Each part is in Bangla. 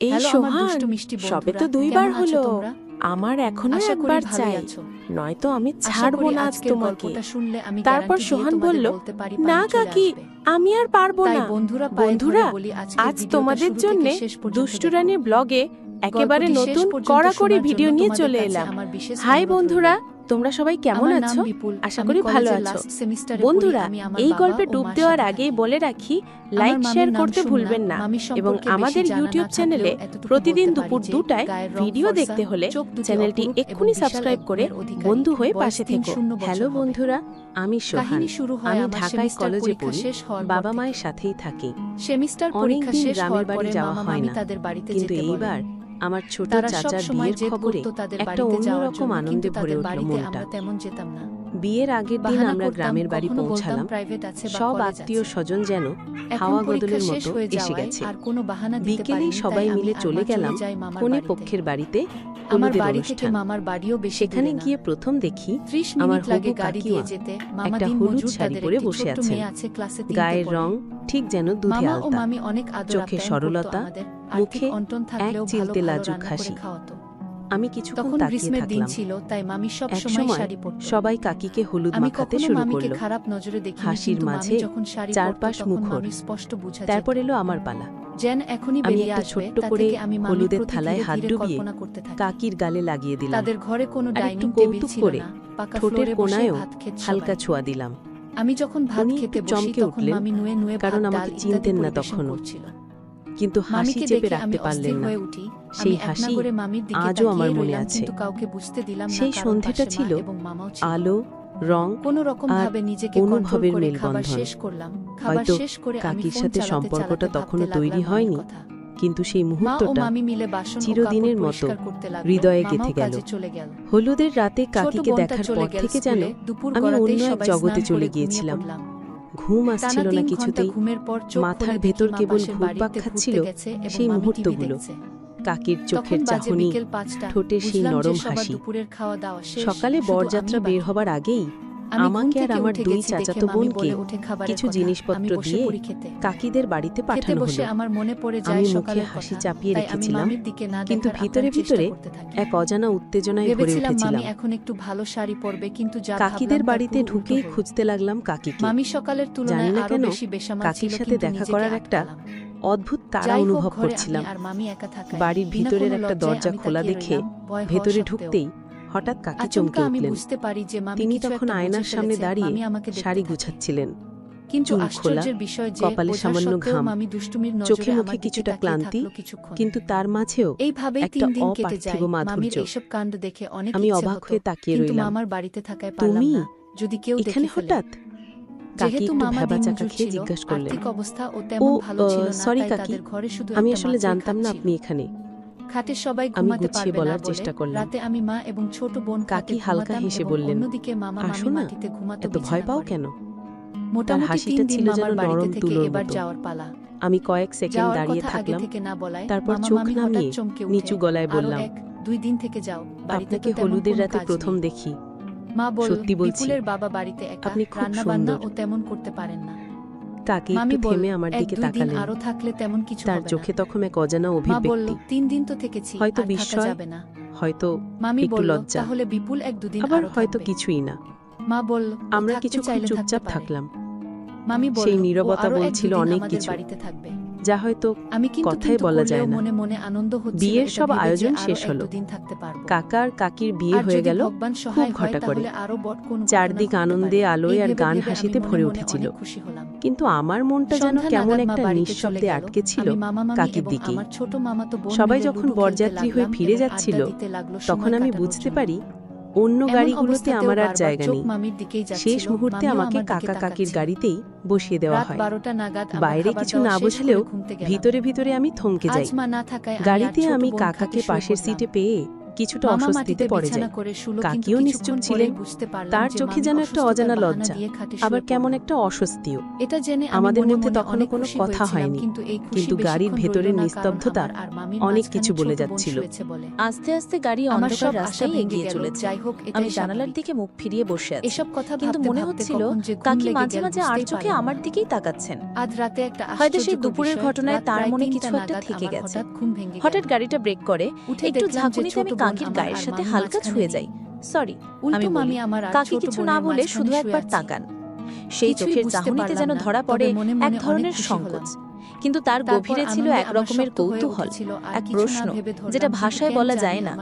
এই সোহান সবে তো দুইবার হলো? আমার এখনও একবার চাই। নয়তো আমি ছাড়বো না আজ তোমাকে। তারপর সোহান বলল না কাকি আমি আর পারব না। বন্ধুরা বন্ধুরা আজ তোমাদের জন্য দুষ্টুরানি ব্লগে একেবারে নতুন কড়াকড়ি ভিডিও নিয়ে চলে এলাম। হাই বন্ধুরা তোমরা সবাই কেমন আছো? আশা করি ভালো আছো। বন্ধুরা এই গল্পে ডুব দেওয়ার আগে বলে রাখি লাইক শেয়ার করতে ভুলবেন না। এবং আমাদের ইউটিউব চ্যানেলে প্রতিদিন দুপুর দুটায় ভিডিও দেখতে হলে চ্যানেলটি এক্ষুনি সাবস্ক্রাইব করে বন্ধু হয়ে পাশে থেকো। হ্যালো বন্ধুরা আমি সোহান। আমি ঢাকায় কলেজে পড়ি বাবা মায়ের সাথেই থাকি। সেমিস্টার পরীক্ষা শেষ হওয়ার পরে যাওয়া মামা মামি তাদের বাড়িতে যেতে এইবার আমার ছোট চাচার বিয়ের খবরে একটা অন্যরকম আনন্দে ভরে উঠল মনটা। তেমন যেতাম না। বিয়ের আগের দিন আমরা গ্রামের বাড়ি পৌঁছালাম। সব আত্মীয় স্বজন যেন হাওয়া বদলের মতো এসে গেছে। বিকেলেই সবাই মিলে চলে গেলাম কোনে পক্ষের বাড়িতে আমার বাড়ি থেকে মামার বাড়িও বেশি সেখানে গিয়ে প্রথম দেখি আমার লাগে গাড়ি হবু কাকিমা একটা হলুদ শাড়ি পরে বসে আছে গায়ের রং ঠিক যেন দুধে আলতা। চোখে সরলতা মুখে এক চিলতে লাজুক হাসি। আমি কিছু তখন গ্রীষ্মের দিন ছিল তাই মামি সব সময় শাড়ি পরত। সবাই কাকিকে হলুদ মাখাতে শুরু করল। খারাপ নজরে দেখি হাসির মাঝে যখন শাড়ি পরত, চারপাশ তখন মুখর। স্পষ্ট বুঝা তারপর এলো আমার পালা। যেন এখনই আমি বেরিয়ে একটা আসবে ছোট্ট তা করে আমি হলুদের থালায় হাত ডুবিয়ে কল্পনা করতে থাকি। কাকির গালে লাগিয়ে দিলাম। তাদের ঘরে কোনো ডাইনিং টেবিল ছিল না পাকা ফ্লোরে বসে কোনায়ও ভাত খেত হালকা ছোঁয়া দিলাম। আমি যখন ভাত খেতে বসি তখন মামি নুয়ে নুয়ে কারণ আমাকে চিনতেন না তখন তখনও। কিন্তু হাসি চেপে রাখতে পারলেন না। সেই হাসি আজও আমার মনে আছে। সেই সন্ধ্যাটা ছিল আলো রং কোন রকম ভাবে নিজেকে অনুভবের মেলবন্ধন। শেষ করলাম। হয়তো কাকির সাথে সম্পর্কটা তখনও তৈরি হয়নি কিন্তু সেই মুহূর্তটা চিরদিনের মতো হৃদয়ে গেথে গেল। হলুদের রাতে কাকিকে দেখার পর থেকে যেন আমি অন্য এক জগতে চলে গিয়েছিলাম। ঘুম আসছিল না কিছুতেই। মাথার ভেতর কেবল ঘুরপাক খাচ্ছিল সেই মুহূর্তগুলো। কাকির চোখের চাহনি ঠোঁটে সেই নরম হাসি। সকালে বরযাত্রা বের হবার আগেই আমাকে আর আমার দুই চাচাতো বোনকে কিছু জিনিসপত্র দিয়ে কাকিদের বাড়িতে পাঠানো হলো। আমার মনে পড়ে যায় সকালে হাসি চাপিয়ে রেখেছিলাম। কিন্তু ভিতরে ভিতরে এক অজানা উত্তেজনায় ভরে উঠেছিলাম। এখন একটু ভালো শাড়ি পরবে কিন্তু কাকিদের বাড়িতে ঢুকেই খুঁজতে লাগলাম কাকিকে। মামি সকালের তুলনায় আরও বেশি বেসামাল কাকির সাথে দেখা করার একটা অদ্ভুত তারা অনুভব করছিলাম। বাড়ির ভিতরের একটা দরজা খোলা দেখে ভেতরে ঢুকতেই হঠাৎ কাকি চমকে উঠলেন? তিনি তখন আয়নার সামনে দাঁড়িয়ে শাড়ি গুছাচ্ছিলেন। কিন্তু আশ্চর্যের বিষয় যে কপালে সামান্য ঘাম। চোখে মুখে কিছুটা ক্লান্তি কিন্তু তার মাঝেও তিন দিন কেটে যায়। মামির এইসব কাণ্ড দেখে অনেক আমি অবাক হয়ে তাকিয়ে রইলাম। আমার বাড়িতে থাকায় তুমি যদি কেউ এখানে হঠাৎ? যেহেতু মামা চাকা খেয়ে জিজ্ঞাসা করলেন। আর্থিক অবস্থা ও তেমন ভালো ছিল না তাই তাদের ঘরে শুধু আমি আসলে জানতাম না আপনি এখানে। খাটে সবাই ঘুমাতে পারবে বলার চেষ্টা করলাম। রাতে আমি মা এবং ছোট বোন কাকি হালকা হেসে বললেন অন্যদিকে মামা মামি মাটিতে ঘুমাতে এত ভয় পাও কেন? মোটামুটি তিন দিন মামার বাড়িতে থেকে এবার যাওয়ার পালা। আমি কয়েক সেকেন্ড দাঁড়িয়ে থাকলাম তারপর চোখ নামিয়ে নিচু গলায় বললাম দুই দিন থেকে যাও আপনাকে হলুদের রাতে প্রথম দেখি। মা বলল বিপুলের বাবা বাড়িতে একা রান্না বান্না ও তেমন করতে পারেন না। তাকে একটু থেমে আমার দিকে তাকালেন। আরও থাকলে তেমন কিছু তার চোখে তখন এক অজানা অভিব্যক্তি। তিন দিন তো থেকেছি হয়তো বিস্ময়, যাবে না। হয়তো মামি বলল লজ্জা। তাহলে বিপুল এক দুদিন আবার হয়তো কিছুই না। মা বল আমরা কিছু চুপচাপ থাকলাম। মামি সেই নীরবতা বলছিল অনেক কিছু। বাড়িতে থাকবে। যা হয়তো আমি কথায় বলা যায় না। মনে মনে আনন্দ হচ্ছে বিয়ের সব আয়োজন শেষ হলো। দিন থাকতে পারব। কাকার কাকির বিয়ে হয়ে গেল ভগবান সহায় হয় তাহলে আরও ঘটা কোন চারদিক আনন্দে আলোয় আর গান হাসিতে ভরে উঠেছিল। খুশি হলাম। কিন্তু আমার মনটা যেন কেমন একটা নিঃশব্দে আটকে ছিল কাকির দিকে। সবাই যখন বরযাত্রী হয়ে ফিরে যাচ্ছিল তখন আমি বুঝতে পারি অন্য গাড়িগুলোতে আমার আর জায়গা নেই। শেষ মুহূর্তে আমাকে কাকা কাকির গাড়িতেই বসিয়ে দেওয়া হয়। বারোটা নাগাদ আমরা বাইরে কিছু না বসলেও ভিতরে বোঝালেও আমি থমকে ভিতরে গাড়িতে আমি কাকাকে পাশের সিটে যাই কিছুটা অস্বস্তিতে পড়ে যায়। কাকিও নিশ্চুপ ছিলেন। তার চোখে যেন একটা অজানা লজ্জা আবার কেমন একটা অস্বস্তিও। এটা জেনে আমাদের মধ্যে তখনও কোনো কথা হয়নি। কিন্তু গাড়ির ভেতরের নিস্তব্ধতা অনেক কিছু বলে যাচ্ছিল। আস্তে আস্তে গাড়ি অন্ধকার রাস্তায় এগিয়ে চলেছে। আমি জানালার দিকে মুখ ফিরিয়ে বসে আছি। এসব কথা কিন্তু মনে হচ্ছিল কাকি আচ্ছা মাঝে মাঝে আর চোখে আমার দিকেই তাকাচ্ছেন। আজ রাতে একটা হয়তো সেই দুপুরের ঘটনায় তার মনে কিছু একটা থেকে গেছে। হঠাৎ গাড়িটা ব্রেক করে একটু ঝাঁকুনিতে আমি কাকির গায়ের সাথে হালকা ছুঁয়ে যাই সরি আমি মামি আমার কাকি কিছু না বলে শুধু একবার তাকান। সেই চোখের চাহনিতে যেন ধরা পড়ে এক ধরনের সংকোচ। কিন্তু তার গভীরে ছিল এক রকমের কৌতূহল। এক প্রশ্ন যেটা ভাষায় বলা যায় না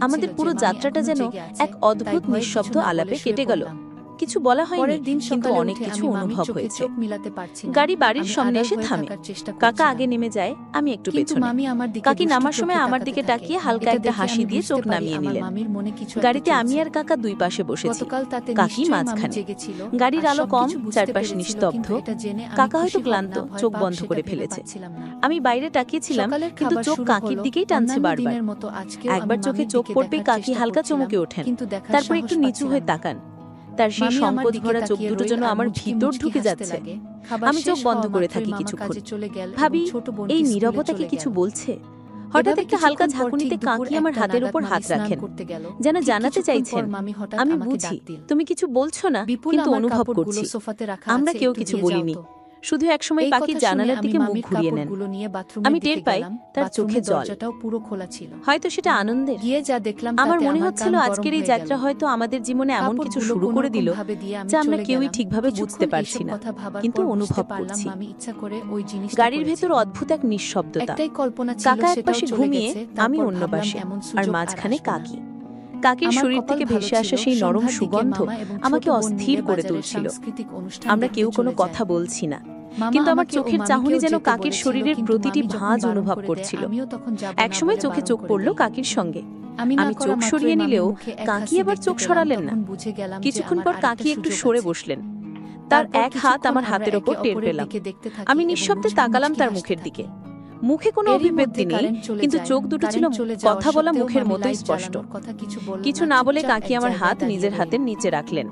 আমাদের পুরো যাত্রাটা যেন এক অদ্ভুত নিঃশব্দ আলাপে কেটে গেল। কিছু বলা হয়নি কিন্তু অনেক কিছু অনুভব হয়েছে। মিলাতে পারছি গাড়ি বাড়ির সামনে এসে থামে। কাকা আগে নেমে যায় আমি একটু পেছনে। কাকি নামার সময় আমার দিকে তাকিয়ে হালকা একটা হাসি দিয়ে চোখ নামিয়ে নিলেন। গাড়িতে আমি আর কাকা দুই পাশে বসেছি। কাকি মাঝখানে। গাড়ির আলো কম চারপাশ নিস্তব্ধ। কাকা হয়তো ক্লান্ত চোখ বন্ধ করে ফেলেছে। আমি বাইরে তাকিয়েছিলাম কিন্তু চোখ কাকির দিকেই টানছে বারবার। একবার চোখে চোখ পড়বে কাকি হালকা চমকে ওঠেন। তারপর একটু নিচু হয়ে তাকান তার সেই সংকট ভরা চোখ দুটো যেন আমার ভিতর ঢুকে যাচ্ছে। আমি চোখ বন্ধ করে থাকি কিছুক্ষণ। ভাবি এই নীরবতাকে কিছু বলছে? হঠাৎ একটা হালকা ঝাঁকুনিতে কাঁকি আমার হাতের উপর হাত রাখেন। যেন জানাতে চাইছেন আমি বুঝি তুমি কিছু বলছো না কিন্তু অনুভব করছি। আমরা কেউ কিছু বলিনি। শুধু একসময় পাখি জানালার দিকে মুখ ঘুরিয়ে নেন। আমি টের পাই তার চোখে জল। পুরো খোলা ছিল। হয়তো সেটা আনন্দে গিয়ে যা দেখলাম আমার মনে হচ্ছিল আজকের এই যাত্রা হয়তো আমাদের জীবনে এমন কিছু শুরু করে দিল যা আমরা কেউই ঠিকভাবে বুঝতে পারছি না কিন্তু অনুভব করছি। আমি ইচ্ছা করে ওই জিনিস গাড়ির ভেতর অদ্ভুত এক নিঃশব্দতা। একটাই কল্পনা ছিল সেটা এক পাশে ঘুমিয়ে আমি অন্য পাশে আর মাঝখানে কাকি। কাকের শরীর থেকে ভেসে আসা সেই নরম সুগন্ধ আমাকে অস্থির করে তুলছিল। আমরা কেউ কোনো কথা বলছি না। কিন্তু আমার চোখের চাহনি যেন কাকের শরীরের প্রতিটি ভাঁজ অনুভব করছিল। একসময় চোখে চোখ পড়ল কাকির সঙ্গে। আমি চোখ সরিয়ে নিলেও কাকি আবার চোখ সরালেন না। কিছুক্ষণ পর কাকি একটু সরে বসলেন। তার এক হাত আমার হাতের ওপর টের পেলাম। আমি নিঃশব্দে তাকালাম তার মুখের দিকে। মুখে কোনো অভিব্যক্তি নেই কিন্তু চোখ দুটো ছিল কথা বলা মুখের মতোই স্পষ্ট। কিছু না বলে কাকি আমার হাত নিজের হাতের নিচে রাখলেন।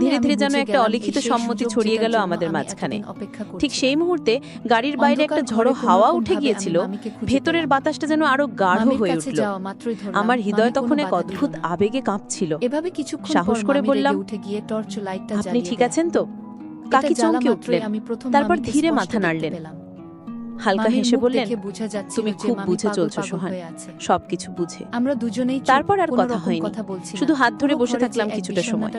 ধীরে ধীরে যেন একটা অলিখিত সম্মতি ছড়িয়ে গেল আমাদের মাঝখানে। ঠিক সেই মুহূর্তে গাড়ির বাইরে একটা ঝড়ো হাওয়া উঠে গিয়েছিল। ভেতরের বাতাসটা যেন আরও গাঢ় হয়ে উঠল। আমার হৃদয় তখন এক অদ্ভুত আবেগে কাঁপছিল। এভাবে কিছু সাহস করে বললাম উঠে গিয়ে টর্চ লাইটটা আপনি ঠিক আছেন তো? কাকি চমকে উঠলেন। তারপর ধীরে মাথা নাড়লেন হালকা হেসে বললেন তুমি খুব বুঝে চলছো সোহান সবকিছু বুঝে। আমরা দুজনেই তারপর আর কথা হয়নি। শুধু হাত ধরে বসে থাকলাম কিছুটা সময়।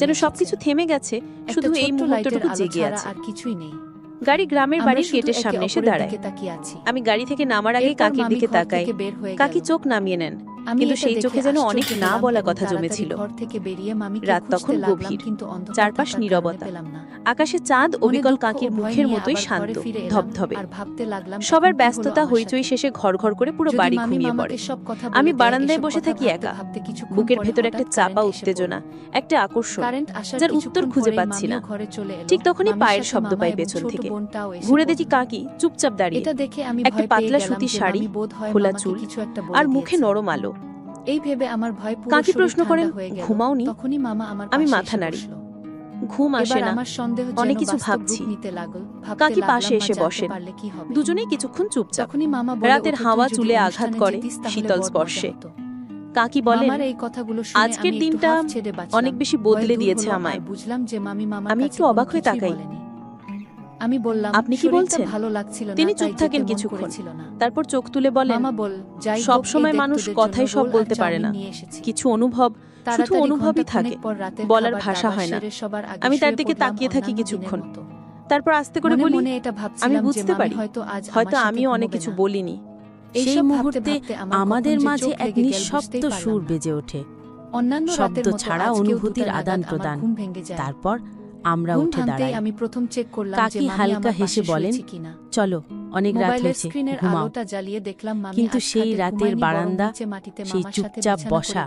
যেন সবকিছু থেমে গেছে শুধু এই মুহূর্তটুকু জেগে আছে। আর কিছুই নেই। গাড়ি গ্রামের বাড়ির গেটের সামনে এসে দাঁড়ায়। আমি গাড়ি থেকে নামার আগে কাকির দিকে তাকাই। কাকি চোখ নামিয়ে নেন। কিন্তু সেই চোখে যেন অনেক না বলা কথা জমেছিল। রাত তখন গভীর চারপাশ নিরবতা। আকাশে চাঁদ অবিকল কাকির মুখের মতোই শান্ত ধবধবে। সবার ব্যস্ততা হইচই শেষে ঘর ঘর করে পুরো বাড়ি ঘুমিয়ে পড়ে। আমি বারান্দায় বসে থাকি একা। বুকের ভেতর একটা চাপা উত্তেজনা একটা আকর্ষণ যার উত্তর খুঁজে পাচ্ছি না। ঠিক তখনই পায়ের শব্দ পাই পেছন থেকে। ঘুরে দেখি কাকি চুপচাপ দাঁড়িয়ে। একটা পাতলা সুতির শাড়ি খোলা চুল আর মুখে নরম আলো এই ভেবে আমার ভয় কাকি প্রশ্ন করেন ঘুমাওনি? তখনই মামা আমার আমি মাথা নাড়ি। ঘুম আসে না। আমার সন্দেহ অনেক কিছু ভাবছি। নিতে লাগল। কাকি পাশে এসে বসেন। দুজনেই কিছুক্ষণ চুপচাপ। তখনই মামা রাতের হাওয়া চুলে আঘাত করে শীতল স্পর্শে। কাকি বলে আমার এই কথাগুলো শুনে আজকের দিনটা অনেক বেশি বদলে দিয়েছে আমায়। বুঝলাম যে মামি মামা আমি একটু অবাক হয়ে তাকাই। আমি বললাম আপনি কি বলছেন? ভালো লাগছিল না তিনি চুপ থাকেন কিছুক্ষণ। তারপর চোখ তুলে বলেন মামা বল যাই সব সময় মানুষ কথাই সব বলতে পারে না। কিছু অনুভব শুধু অনুভবই থাকে বলার ভাষা হয় না। আমি তার দিকে তাকিয়ে থাকি কিছুক্ষণ। তারপর আস্তে করে বলি আমি বুঝতে পারি হয়তো আজ হয়তো আমার আমিও অনেক কিছু বলিনি সেই মুহূর্তে আমাদের মাঝে এক নিঃশব্দ সুর বেজে ওঠে অন্যান্য শব্দ রাতের মতো ছাড়া অনুভূতির আদান প্রদান। তারপর আমরা উঠে দাঁড়াই। আমি প্রথম চেক করলাম যে কাকি হালকা হেসে বলেন, চলো অনেক রাত হয়েছে স্ক্রিনের ঘুমাও। আলোটা জ্বালিয়ে দেখলাম মামি কিন্তু সেই রাতের বারান্দা, সেই মামার সাথে চুপচাপ বসা,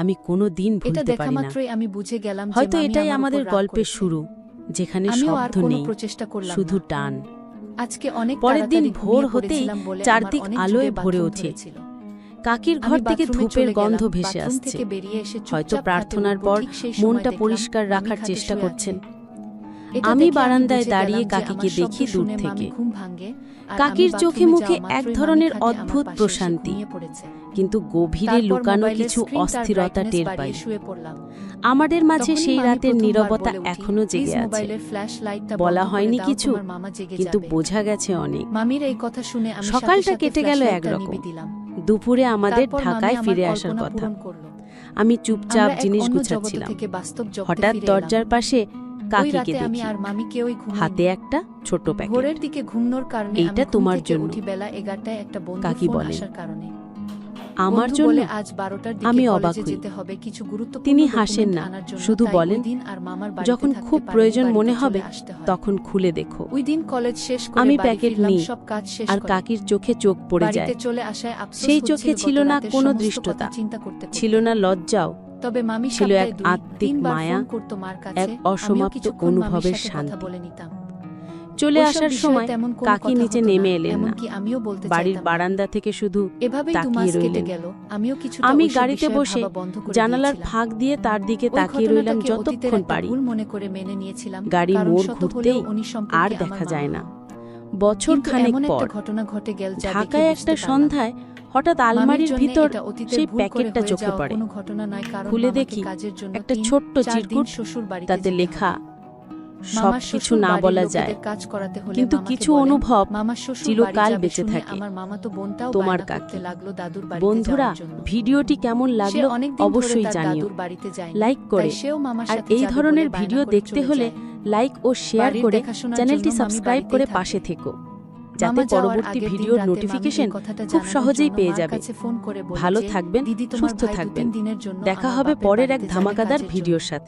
আমি কোনো দিন এটা ভুলতে দেখা পারি না মাত্রই আমি বুঝে গেলাম যে হয়তো এটাই আমাদের গল্পের শুরু যেখানে শব্দ নেই শুধু টান। আজকে অনেক পরের দিন ভোর হতেই চারদিক আলোয় ভরে ওঠে। কাকির ঘর থেকে ধূপের গন্ধ ভেসে আসছে। হয়তো প্রার্থনার পর মনটা পরিষ্কার রাখার চেষ্টা করছেন। আমি বারান্দায় দাঁড়িয়ে কাকিকে দেখি দূর থেকে। কাকির চোখে মুখে এক ধরনের অদ্ভুত প্রশান্তি। কিন্তু গভীরে লুকানো কিছু অস্থিরতা টের পাই। আমাদের মাঝে সেই রাতের নীরবতা এখনও "প্লিজ জেগে আছে। বলা হয়নি কিছু, কিন্তু বোঝা গেছে অনেক। কথা শুনে সকালটা কেটে গেল একরকম। দুপুরে আমাদের ঢাকায় ফিরে আসার কথা। আমি চুপচাপ জিনিস গুছাচ্ছিলাম। হঠাৎ দরজার পাশে কাকিকে দেখি। হাতে একটা ছোট প্যাকেট। দিকে ঘুমনোর কারণে এইটা তোমার জন্য। কাকি বেলা। আমার জন্য আজ বারোটার আমি অবাক। যেতে হবে কিছু গুরুত্বপূর্ণ তিনি হাসেন না, শুধু বলেন, দিন আর মামার যখন খুব প্রয়োজন মনে হবে তখন খুলে দেখো ওই দিন কলেজ শেষ আমি প্যাকেট নিই, সব কাজ শেষ আর কাকির চোখে চোখ পড়ে যায় চলে আসায় সেই চোখে ছিল না কোনো দৃষ্টতা, চিন্তা করতে। ছিল না লজ্জাও তবে মামি ছিল এক আত্মিক মায়া, করতো মার কাছে, এক অসমাপ্ত অনুভবের শান্তি। বলে নিতাম। চলে আসার সময় তেমন কাকি নিচে নেমে এলেন না। আমিও বলতে বাড়ির বারান্দা থেকে শুধু তাকিয়ে রইলেন। গেল। আমিও কিছুটা আমি গাড়িতে বসে জানালার ফাঁক দিয়ে তার দিকে তাকিয়ে রইলাম যতক্ষণ পারি। মনে করে মেনে নিয়েছিলাম গাড়ি মোড় ঘুরতেই আর দেখা যায় না। বছর খানেক পর ঘটনা ঘটে গেল ঢাকায় একটা সন্ধ্যায় হঠাৎ আলমারির ভিতর সেই প্যাকেটটা চোখে পড়ে। খুলে দেখি কাজের জন্য একটা ছোট্ট চার চিরকুট তাতে লেখা। সব মামার কিছু না বলা যায়। কাজ করাতে হলে কিন্তু কিছু অনুভব মামার শ্বশুর চিরকাল বেঁচে থাকে। আমার মামাতো বোনটাও তোমার কাকি। লাগল দাদুর বাড়িতে বন্ধুরা ভিডিওটি কেমন লাগল অবশ্যই জানিও। লাইক করে আর এই ধরনের ভিডিও দেখতে হলে লাইক ও শেয়ার করে চ্যানেলটি সাবস্ক্রাইব করে পাশে থেকো। যাতে পরবর্তী ভিডিওর নোটিফিকেশন কথাটা খুব সহজেই পেয়ে যাবে। ভালো থাকবেন দিদি সুস্থ থাকবেন। দিনের জন্য দেখা হবে পরের এক ধামাকাদার ভিডিওর সাথে।